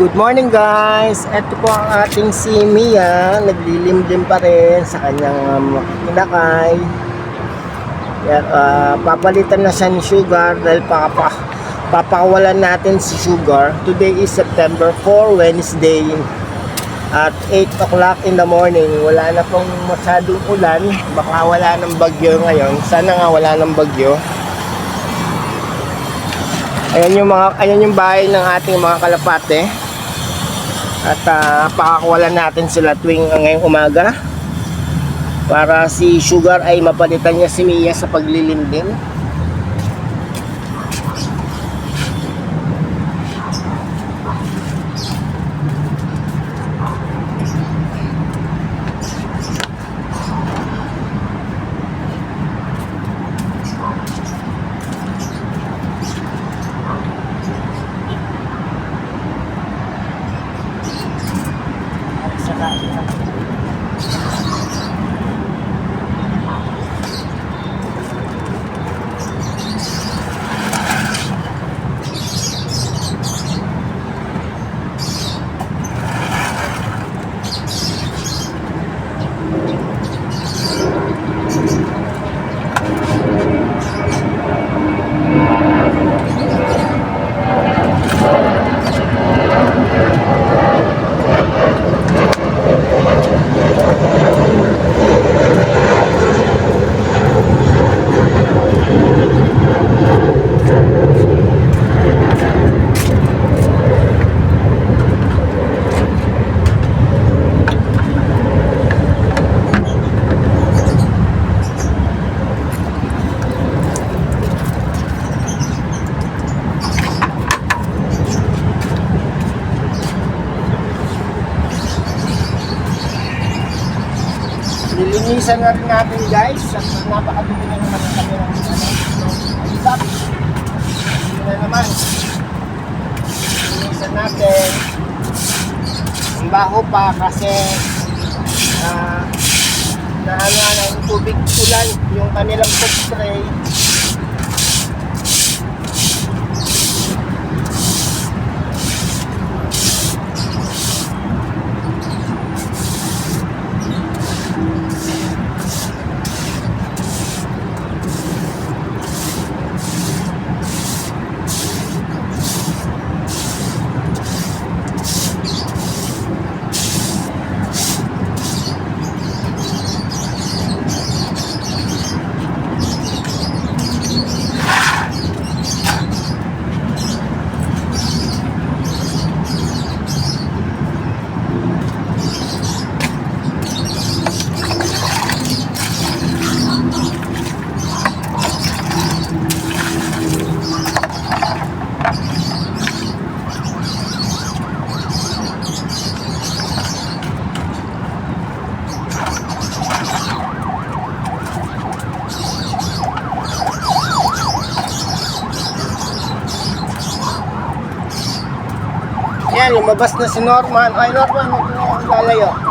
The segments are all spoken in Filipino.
Good morning guys! Ito po ang ating si Mia. Naglilimlim pa rin sa kanyang um, kinakay. Yan, ah, papalitan na siya ni Sugar dahil papa, papakawalan natin si Sugar. Today is September 4, Wednesday. At 8 o'clock in the morning. Wala na pong masyadong ulan. Baka wala ng bagyo ngayon. Sana nga wala ng bagyo. Ayan yung mga ayan yung bahay ng ating mga kalapate. At uh, pakakawalan natin sila tuwing uh, ngayong umaga. Para si Sugar ay mapalitan niya si Mia sa paglilimlim. Lilinisan na rin natin guys. Napakabili na naman ang kami ng ano, stop. Yun na naman. Lilinisan natin. Ang baho pa kasi ah na ano na yung tubig ulan yung kanilang food lumabas na si Norman. Ay, Norman, huwag mo lalayo.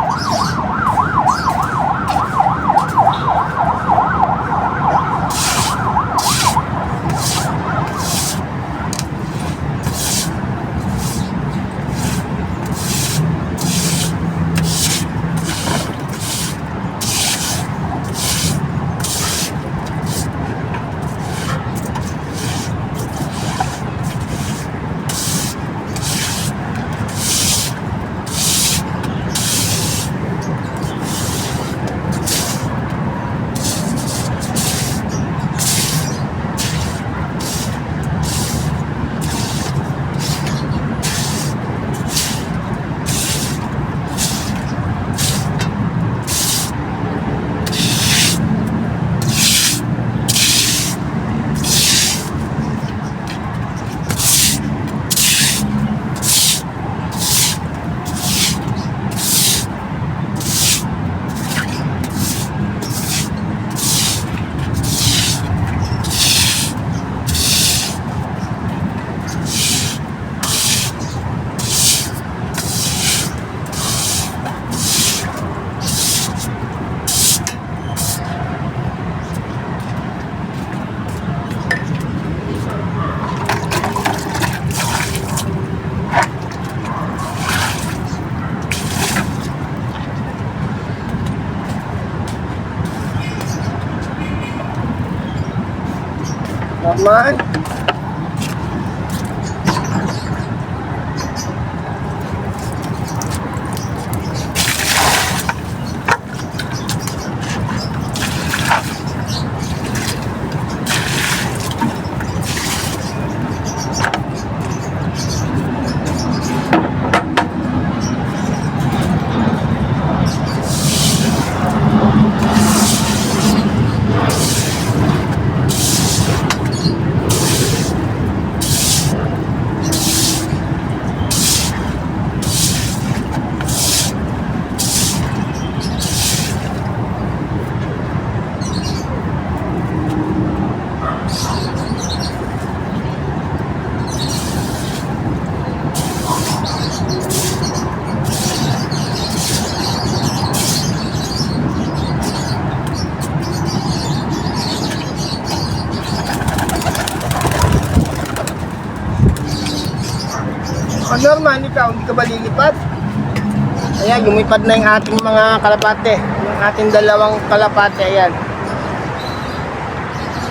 Ayan, lumipad na yung ating mga kalapate. Yung ating dalawang kalapate, ayan.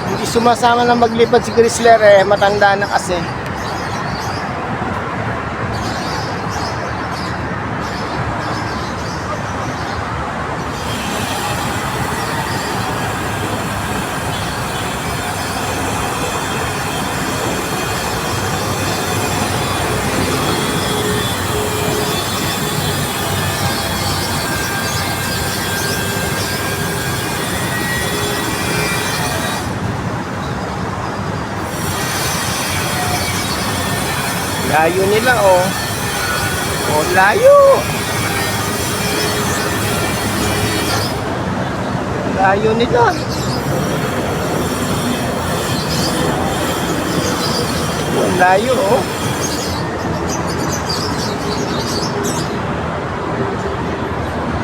Hindi sumasama na maglipad si Chrysler eh, matanda na kasi. Layo nila oh. Oh, layo. Layo nila. Oh, layo oh.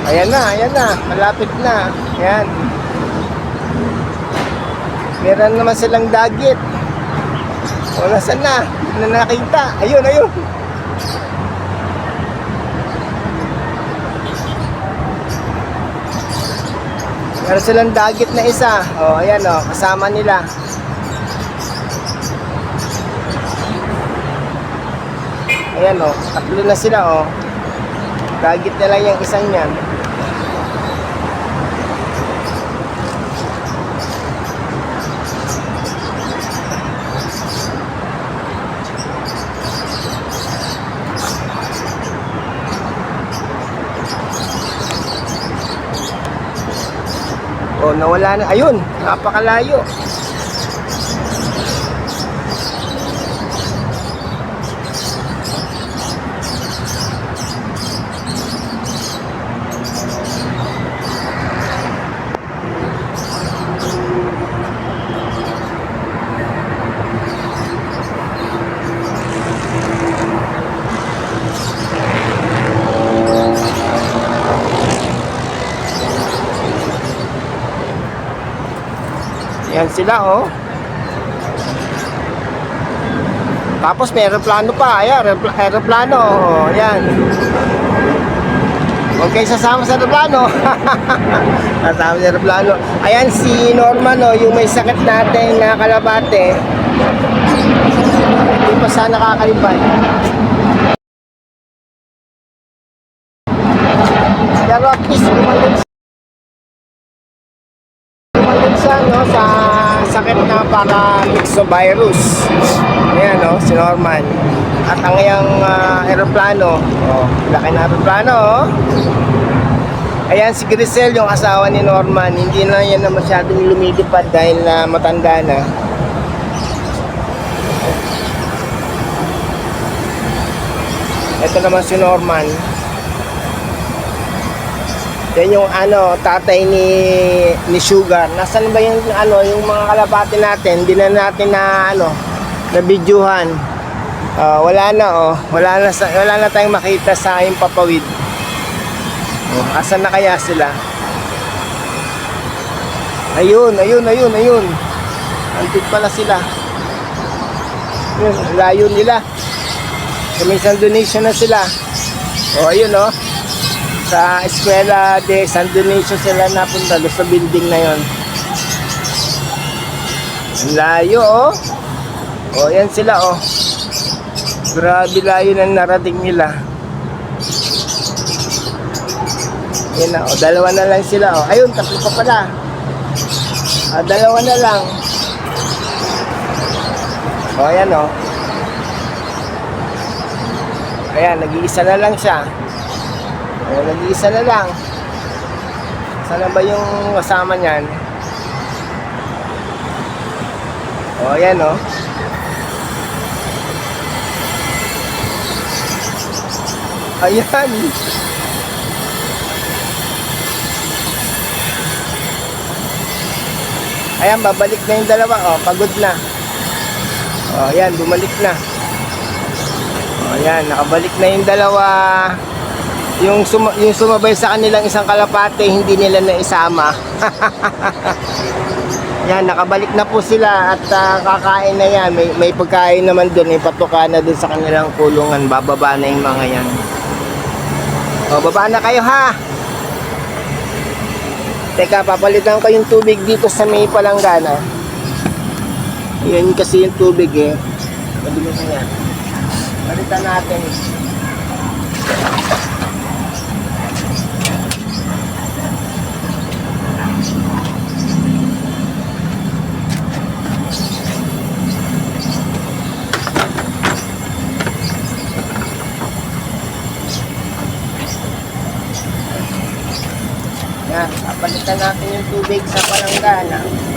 Ayan na, ayan na. Malapit na. Ayan. Meron naman silang dagit. O, nasan na? Na nakita. Ayun, ayun. Meron silang dagit na isa. O, ayan o. Kasama nila. Ayan o. Tatlo na sila o. Dagit na lang yung isang yan. O, nawala na. Ayun, napakalayo. Yan sila, oh. Tapos may aeroplano pa. Ayan, aeropl- aeroplano. Oh, yan. Kayo sasama sa aeroplano. sasama sa aeroplano. Ayan si Norman, oh, yung may sakit natin na kalabate. Hindi pa sana nakakalipad. Pero at least gumaling Tumalun siya no, sa para myxovirus. Ayan no, si Norman. At ang iyang ah, aeroplano, oh, laki na aeroplano oh. Ayan si Grisel, yung asawa ni Norman. Hindi na yan na masyadong lumilipad dahil na matanda na. Ito naman si Norman. Yan yung ano, tatay ni ni Sugar. Nasaan ba yung ano, yung mga kalapati natin? Hindi na natin na ano, na videohan. Ah, wala na oh. Wala na wala na tayong makita sa yung papawid. Oh, asan na kaya sila? Ayun, ayun, ayun, ayun. Antik pala sila. Yun, layo nila. May isang donation na sila. Oh, ayun oh sa Eskwela de San Dionisio sila napunta doon sa building na yon. Ang layo oh. O, yan sila, oh. Grabe layo ng narating nila. Yan na, oh. Dalawa na lang sila, oh. Ayun, tatlo pa pala. Ah, dalawa na lang. O, ayan, oh. Ayan, nag-iisa na lang siya. O, nag-iisa na lang. Sana ba yung kasama niyan? O, ayan, oh. Ayan. Ayan, babalik na yung dalawa. Oh, pagod na. Oh, ayan, bumalik na. Oh, ayan, nakabalik na yung dalawa. Yung, suma- yung sumabay sa kanilang isang kalapate, hindi nila na isama. yan, nakabalik na po sila at ah, kakain na yan. May, may pagkain naman doon, may patuka na doon sa kanilang kulungan. Bababa na yung mga yan. O, baba na kayo ha! Teka, papalitan ko yung tubig dito sa may palanggana. Yan kasi yung tubig eh. Palitan natin. Papalitan natin yung tubig sa palanggana.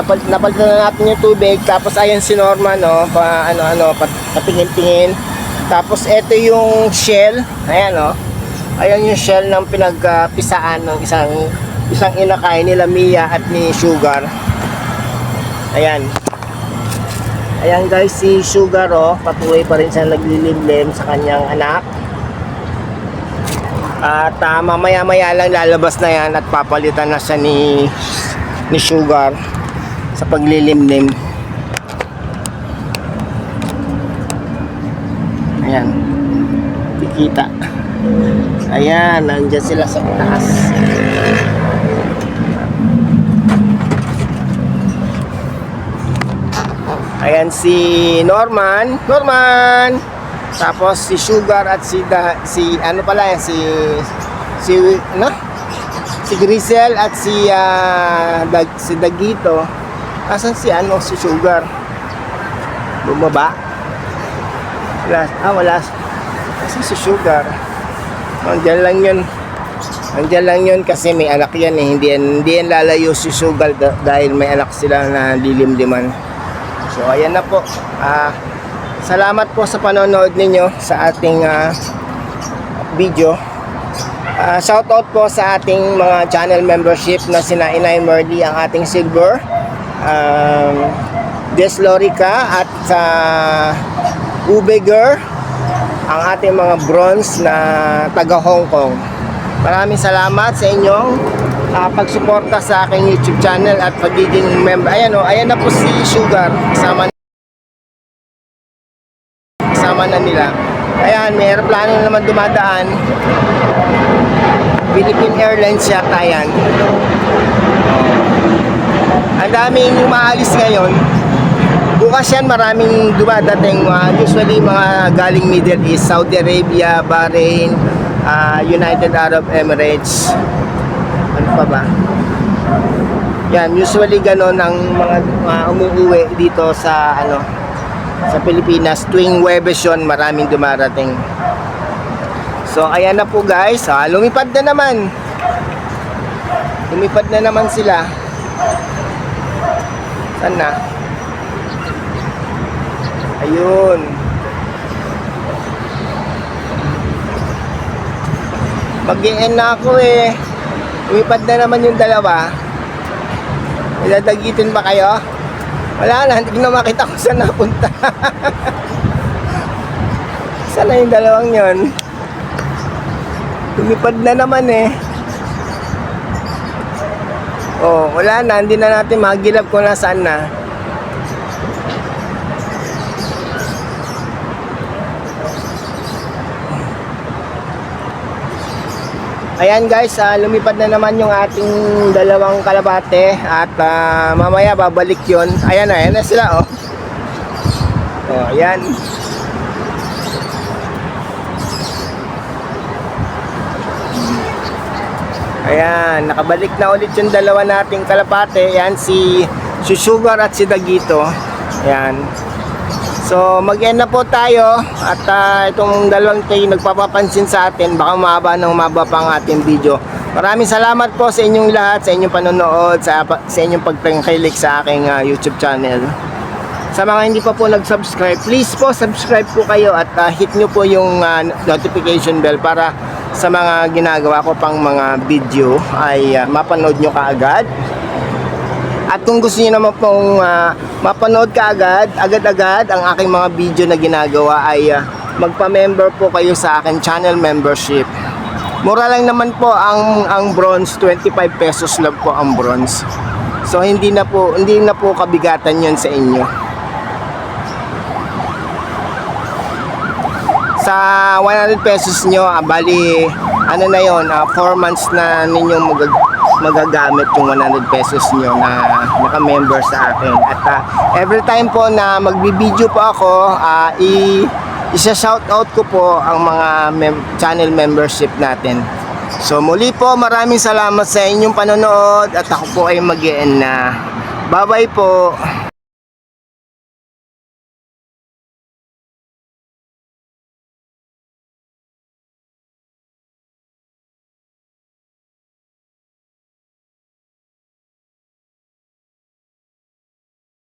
Napal napalitan na natin yung tubig. Tapos ayan si Norman, no, pa ano ano, pa, patingin-tingin. Tapos ito yung shell. Ayan, no. Ayan yung shell ng pinagpisaan ng isang isang inakay nila Mia at ni Sugar. Ayan. Ayan guys, si Sugar oh, patuloy pa rin siya naglilimlim sa kanyang anak. At ah, mamaya-maya lang lalabas na yan at papalitan na siya ni ni Sugar sa paglilimlim. Ayan. Kikita. Ayan, nandiyan sila sa taas. Ayan si Norman. Norman! Tapos si Sugar at si da, si ano pala yan si si ano? Si Grisel at si ah, Dag, si Dagito. Asan si ano si Sugar? Bumaba. Wala, ah wala. Asan si Sugar? Nandiyan lang yun. Nandiyan lang yun kasi may anak yan eh. Hindi yan, hindi yan lalayo si Sugar da- dahil may anak sila na lilimliman. So ayan na po. Ah, salamat po sa panonood ninyo sa ating ah, video. Ah, shoutout po sa ating mga channel membership na sina Inay Merly ang ating silver. Um, Des Lorica at sa Ubeger ang ating mga bronze na taga Hong Kong. Maraming salamat sa inyong ah, pagsuporta sa aking YouTube channel at pagiging member. Ayan o, ayan na po si Sugar. Kasama kasama na nila. Ayan, may aeroplano na naman dumadaan. Philippine Airlines yata yan. Ang daming umaalis ngayon. Bukas yan maraming dumadating. ah, usually mga galing Middle East, Saudi Arabia, Bahrain, ah, United Arab Emirates. Ano pa ba? Yan, usually ganon ang mga uh, umuuwi dito sa ano sa Pilipinas tuwing Webes yun, maraming dumarating. So ayan na po guys, ah, lumipad na naman. Lumipad na naman sila. Saan na? Ayun. mag na ako eh. Lumipad na naman yung dalawa. Iladagitin ba kayo? Wala na, hindi ko na makita kung saan napunta. saan na yung dalawang yon? Lumipad na naman eh. Oh, wala na. Hindi na natin magilap kung nasaan na. Ayan guys, ah, lumipad na naman yung ating dalawang kalabate at ah, mamaya babalik yon. Ayan na, ayan na sila oh. Oh, ayan. Ayan, nakabalik na ulit yung dalawa nating kalapate. Ayan, si, si Sugar at si Dagito. Ayan. So, mag-end na po tayo. At ah, itong dalawang tayo nagpapapansin sa atin. Baka mahaba ng mahaba pa ang ating video. Maraming salamat po sa inyong lahat, sa inyong panonood, sa, sa inyong pagtangkilik sa aking ah, YouTube channel. Sa mga hindi pa po nag-subscribe, please po subscribe po kayo at ah, hit nyo po yung ah, notification bell para sa mga ginagawa ko pang mga video ay ah, mapanood nyo kaagad. At kung gusto niyo naman pong ah, mapanood kaagad, agad-agad ang aking mga video na ginagawa ay ah, magpa-member po kayo sa akin channel membership. Mura lang naman po ang ang bronze, 25 pesos lang po ang bronze. So hindi na po hindi na po kabigatan 'yon sa inyo. Sa 100 pesos nyo, ah, bali ano na 'yon, 4 months na ninyong mag magagamit yung 100 pesos nyo na naka-member sa akin. At ah, every time po na magbibideo po ako, ah, i isa-shout out ko po ang mga mem- channel membership natin. So muli po, maraming salamat sa inyong panonood at ako po ay mag na. Bye-bye po.